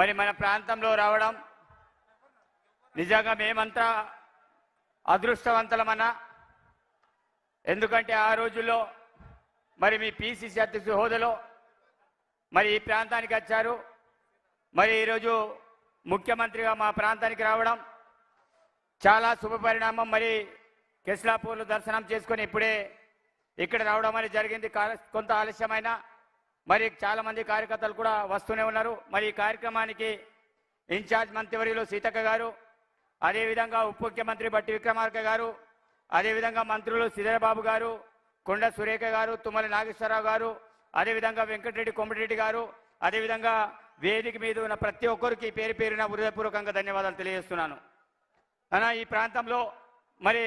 మరి మన ప్రాంతంలో రావడం నిజంగా మేమంతా అదృష్టవంతులమన్నా. ఎందుకంటే ఆ రోజుల్లో మరి మీ పిసిసి అధ్యక్షుడు హోదాలో మరి ఈ ప్రాంతానికి వచ్చారు. మరి ఈరోజు ముఖ్యమంత్రిగా మా ప్రాంతానికి రావడం చాలా శుభ పరిణామం. మరి కెస్లాపూర్లో దర్శనం చేసుకొని ఇప్పుడే ఇక్కడ రావడం అనేది జరిగింది. కా- కొంత ఆలస్యమైన మరి చాలా మంది కార్యకర్తలు కూడా వస్తూనే ఉన్నారు. మరి ఈ కార్యక్రమానికి ఇన్ఛార్జ్ మంత్రివర్యులు సీతక్క గారు అదేవిధంగా ఉప ముఖ్యమంత్రి బట్టి విక్రమార్క గారు అదేవిధంగా మంత్రులు శ్రీధరబాబు గారు కొండ సురేఖ గారు తుమ్మల నాగేశ్వరరావు గారు అదేవిధంగా వెంకటరెడ్డి కొమటిరెడ్డి గారు అదేవిధంగా వేదిక మీద ఉన్న ప్రతి ఒక్కరికి పేరు పేరున హృదయపూర్వకంగా ధన్యవాదాలు తెలియజేస్తున్నాను. అనా ఈ ప్రాంతంలో మరి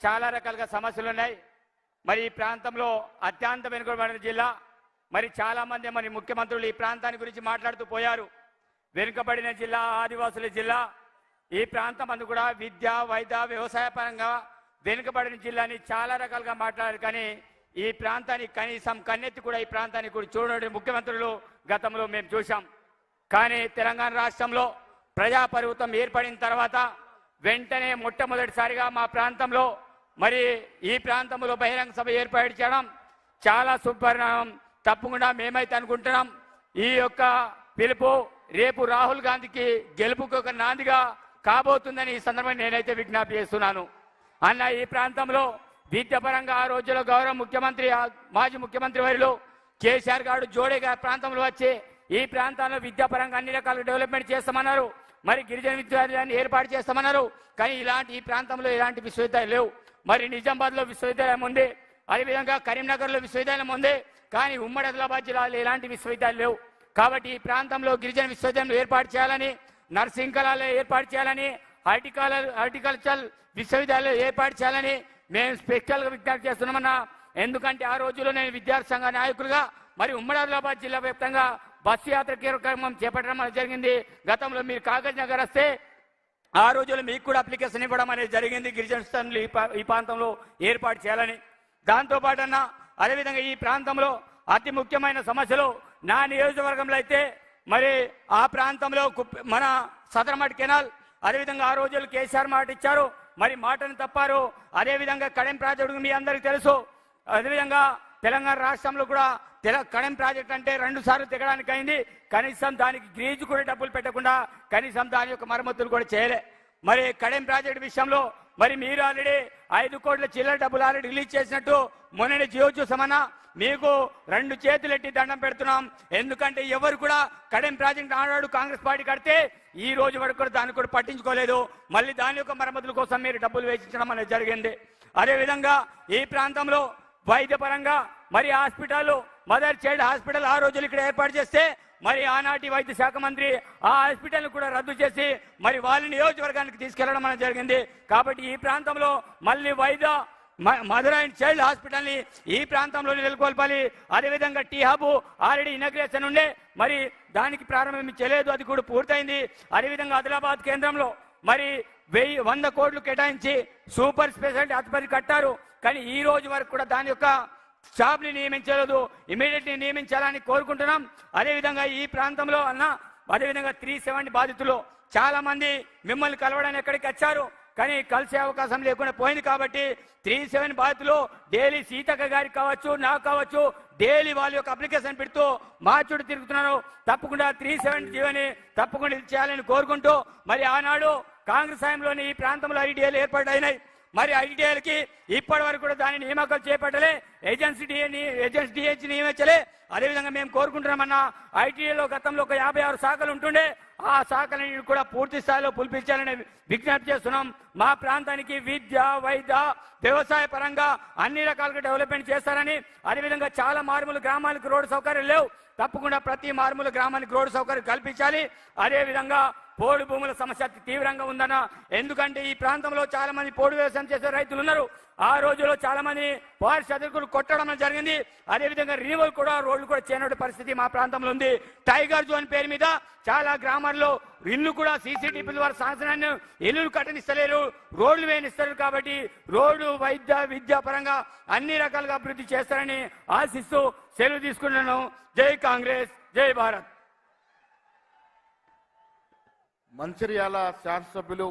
చాలా రకాలుగా సమస్యలు ఉన్నాయి మరి ఈ ప్రాంతంలో అత్యంత వెనుకబడిన జిల్లా మరి చాలామంది మరి ముఖ్యమంత్రులు ఈ ప్రాంతాన్ని గురించి మాట్లాడుతూ పోయారు. వెనుకబడిన జిల్లా ఆదివాసుల జిల్లా ఈ ప్రాంతం అందు కూడా విద్య వైద్య వ్యవసాయ పరంగా వెనుకబడిన జిల్లాని చాలా రకాలుగా మాట్లాడారు. కానీ ఈ ప్రాంతానికి కనీసం కన్నెత్తి కూడా ఈ ప్రాంతానికి కూడా చూడని ముఖ్యమంత్రులు గతంలో మేము చూశాం. కానీ తెలంగాణ రాష్ట్రంలో ప్రజాపర్వతం ఏర్పడిన తర్వాత వెంటనే మొట్టమొదటిసారిగా మా ప్రాంతంలో మరి ఈ ప్రాంతంలో బహిరంగ సభ ఏర్పాటు చేయడం చాలా సుపరిణామం తప్పకుండా మేమైతే అనుకుంటున్నాం. ఈ యొక్క పిలుపు రేపు రాహుల్ గాంధీకి గెలుపుకు ఒక నాందిగా కాబోతుందని ఈ సందర్భంగా నేనైతే విజ్ఞప్తి చేస్తున్నాను. అన్న ఈ ప్రాంతంలో విద్యాపరంగా ఆ రోజుల్లో గౌరవ ముఖ్యమంత్రి మాజీ ముఖ్యమంత్రి వారిలో కేసీఆర్ గారు జోడేగా ప్రాంతంలో వచ్చి ఈ ప్రాంతాల్లో విద్యాపరంగా అన్ని రకాల డెవలప్మెంట్ చేస్తామన్నారు. మరి గిరిజన విద్యాలయాన్ని ఏర్పాటు చేస్తామన్నారు. కానీ ఇలాంటి ఈ ప్రాంతంలో ఇలాంటి విశ్వవిద్యాలయాలు లేవు. మరి నిజామాబాద్లో విశ్వవిద్యాలయం ఉంది. అదేవిధంగా కరీంనగర్లో విశ్వవిద్యాలయం ఉంది. కానీ ఉమ్మడి ఆదిలాబాద్ జిల్లాలో ఎలాంటి విశ్వవిద్యాలయాలు లేవు. కాబట్టి ఈ ప్రాంతంలో గిరిజన విశ్వవిద్యాలయం ఏర్పాటు చేయాలని నర్సింగ్ కళాలయం ఏర్పాటు చేయాలని హార్టికల్ హార్టికల్చర్ విశ్వవిద్యాలయం ఏర్పాటు చేయాలని మేము స్పెషల్గా విజ్ఞప్తి చేస్తున్నామన్నా. ఎందుకంటే ఆ రోజుల్లో నేను విద్యార్థి సంఘ నాయకులుగా మరి ఉమ్మడి ఆదిలాబాద్ జిల్లా వ్యాప్తంగా బస్సు యాత్ర కార్యక్రమం చేపట్టడం అనేది జరిగింది. గతంలో మీరు కాగజ్ నగర్ వస్తే ఆ రోజుల్లో మీకు కూడా అప్లికేషన్ ఇవ్వడం అనేది జరిగింది. గిరిజన స్థానులు ఈ ప్రాంతంలో ఏర్పాటు చేయాలని. దాంతోపాటు అన్నా అదేవిధంగా ఈ ప్రాంతంలో అతి ముఖ్యమైన సమస్యలు నా నియోజకవర్గంలో అయితే మరి ఆ ప్రాంతంలో కుప్ప- మన సదరమట్ కెనాల్ అదేవిధంగా ఆ రోజులు కేసీఆర్ మాట ఇచ్చారు. మరి మాటను తప్పారు. అదేవిధంగా కడెం ప్రాజెక్టు మీ అందరికీ తెలుసు. అదేవిధంగా తెలంగాణ రాష్ట్రంలో కూడా తెల కడెం ప్రాజెక్ట్ అంటే రెండు సార్లు దిగడానికి అయింది. కనీసం దానికి గ్రీజు కూడా డబ్బులు పెట్టకుండా కనీసం దాని యొక్క మరమ్మతులు కూడా చేయలే. మరి కడెం ప్రాజెక్ట్ విషయంలో మరి మీరు ఆల్రెడీ ఐదు కోట్ల చిల్లర డబ్బులు ఆల్రెడీ రిలీజ్ చేసినట్టు మొన్నటి జియో చూసామన్నా మీకు రెండు చేతులెట్టి దండం పెడుతున్నాం. ఎందుకంటే ఎవరు కూడా కడెం ప్రాజెక్ట్ ఆడాడు కాంగ్రెస్ పార్టీ కడితే ఈ రోజు వరకు కూడా దాన్ని కూడా పట్టించుకోలేదు. మళ్ళీ దాని యొక్క మరమ్మతుల కోసం మీరు డబ్బులు వేచించడం అనేది జరిగింది. అదేవిధంగా ఈ ప్రాంతంలో వైద్యపరంగా మరి హాస్పిటల్ మదర్ చైల్డ్ హాస్పిటల్ ఆ రోజులు ఇక్కడ ఏర్పాటు చేస్తే మరి ఆనాటి వైద్య శాఖ మంత్రి ఆ హాస్పిటల్ కూడా రద్దు చేసి మరి వాళ్ళ నియోజకవర్గానికి తీసుకెళ్ళడం అనేది జరిగింది. కాబట్టి ఈ ప్రాంతంలో మళ్ళీ వైద్య మ- అండ్ చైల్డ్ హాస్పిటల్ని ఈ ప్రాంతంలో నెలకొల్పాలి. అదేవిధంగా టీ హబ్ ఆల్రెడీ ఇనగ్రేషన్ ఉండే మరి దానికి ప్రారంభించలేదు అది కూడా పూర్తయింది. అదేవిధంగా ఆదిలాబాద్ కేంద్రంలో మరి వెయ్యి వంద కోట్లు కేటాయించి సూపర్ స్పెషాలిటీ ఆసుపత్రి కట్టారు. కానీ ఈ రోజు వరకు కూడా దాని యొక్క స్టాఫ్ని నియమించలేదు. ఇమీడియట్లీ నియమించాలని కోరుకుంటున్నాం. అదేవిధంగా ఈ ప్రాంతంలో అన్న అదేవిధంగా త్రీ సెవెంటీ బాధితులు చాలా మంది మిమ్మల్ని కలవడానికి ఎక్కడికి వచ్చారు? కానీ కలిసే అవకాశం లేకుండా పోయింది కాబట్టి త్రీ సెవెన్ బాధితులు డైలీ సీతక్క గారికి కావచ్చు నాకు కావచ్చు డైలీ వాళ్ళ యొక్క అప్లికేషన్ పెడుతూ మా చుట్టూ తిరుగుతున్నారు. తప్పకుండా త్రీ సెవెన్ జీవని తప్పకుండా ఇది చేయాలని కోరుకుంటూ మరి ఆనాడు కాంగ్రెస్ హయాంలోని ఈ ప్రాంతంలో ఐడియాలు ఏర్పాటైనాయి మరి ఐటీఐలకి ఇప్పటి వరకు కూడా దాని నియామకాలు చేపట్టలే. ఏజెన్సీ డిఏ ఏజెన్సీ డిహెచ్ నియమించలే. అదేవిధంగా మేము కోరుకుంటున్నామన్నా ఐటీఐలో గతంలో ఒక యాభై ఆరు శాఖలు ఉంటుండే. ఆ శాఖలని కూడా పూర్తి స్థాయిలో పులిపించాలని విజ్ఞప్తి చేస్తున్నాం. మా ప్రాంతానికి విద్య వైద్య వ్యవసాయ పరంగా అన్ని రకాలుగా డెవలప్మెంట్ చేస్తారని. అదేవిధంగా చాలా మారుమూల గ్రామాలకు రోడ్డు సౌకర్యం లేవు. తప్పకుండా ప్రతి మారుమూల గ్రామానికి రోడ్డు సౌకర్యం కల్పించాలి. అదేవిధంగా పోడు భూముల సమస్య తీవ్రంగా ఉందన్న. ఎందుకంటే ఈ ప్రాంతంలో చాలా మంది పోడు వ్యవసాయం చేసే రైతులు ఉన్నారు. ఆ రోజుల్లో చాలా మంది వారి చదువుకులు కొట్టడం జరిగింది. అదేవిధంగా రినివల్ కూడా రోడ్లు కూడా చేయనటువంటి పరిస్థితి మా ప్రాంతంలో ఉంది. టైగర్ జోన్ పేరు మీద చాలా గ్రామాల్లో ఇల్లు కూడా సీసీటీవీ ద్వారా శాసనాన్ని ఇల్లు కట్టనిస్తలేరు. రోడ్లు వేయనిస్తారు కాబట్టి రోడ్డు వైద్య విద్యా పరంగా అన్ని రకాలుగా అభివృద్ధి చేస్తారని ఆశిస్తూ సెలవు తీసుకున్నాను జై కాంగ్రెస్ జై భారత్. మంచిర్యాల శాసనసభ్యులు